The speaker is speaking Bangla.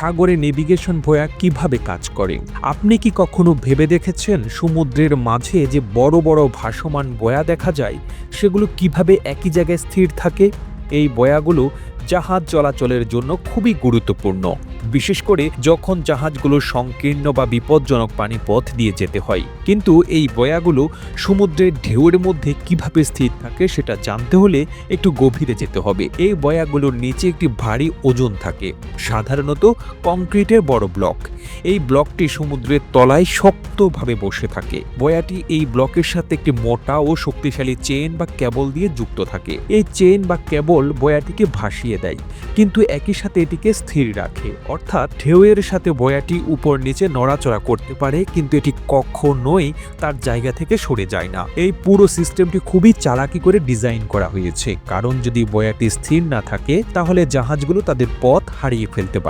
সাগরে নেভিগেশন ভয়া কীভাবে কাজ করে? আপনি কি কখনো ভেবে দেখেছেন সমুদ্রের মাঝে যে বড় বড় ভাসমান বয়া দেখা যায়? সেগুলো কীভাবে একই জায়গায় স্থির থাকে? এই বয়াগুলো জাহাজ চলাচলের জন্য খুবই গুরুত্বপূর্ণ। বিশেষ করে যখন জাহাজগুলো সংকীর্ণ বা বিপজ্জনক পানি পথ দিয়ে যেতে হয়। কিন্তু এই বয়াগুলো সমুদ্রের ঢেউয়ের মধ্যে কীভাবে স্থির থাকে সেটা জানতে হলে একটু গভীরে যেতে হবে। এই বয়াগুলোর নিচে একটি ভারী ওজন থাকে, সাধারণত কংক্রিটের বড় ব্লক। এই ব্লকটি সমুদ্রের তলায় শক্তভাবে বসে থাকে। বয়াটি এই ব্লকের সাথে একটি মোটা ও শক্তিশালী চেন বা কেবল দিয়ে যুক্ত থাকে। এই চেন বা কেবল বয়াটিকে ভাসিয়ে দেয়, কিন্তু একই সাথে এটিকে স্থির রাখে। অর্থাৎ ঢেউয়ের সাথে বয়াটি উপর নিচে নড়াচড়া করতে পারে, কিন্তু এটি কখনোই তার জায়গা থেকে সরে যায় না। এই পুরো সিস্টেমটি খুবই চালাকি করে ডিজাইন করা হয়েছে। কারণ যদি বয়াটি স্থির না থাকে, তাহলে জাহাজগুলো তাদের পথ হারিয়ে ফেলতে পারে।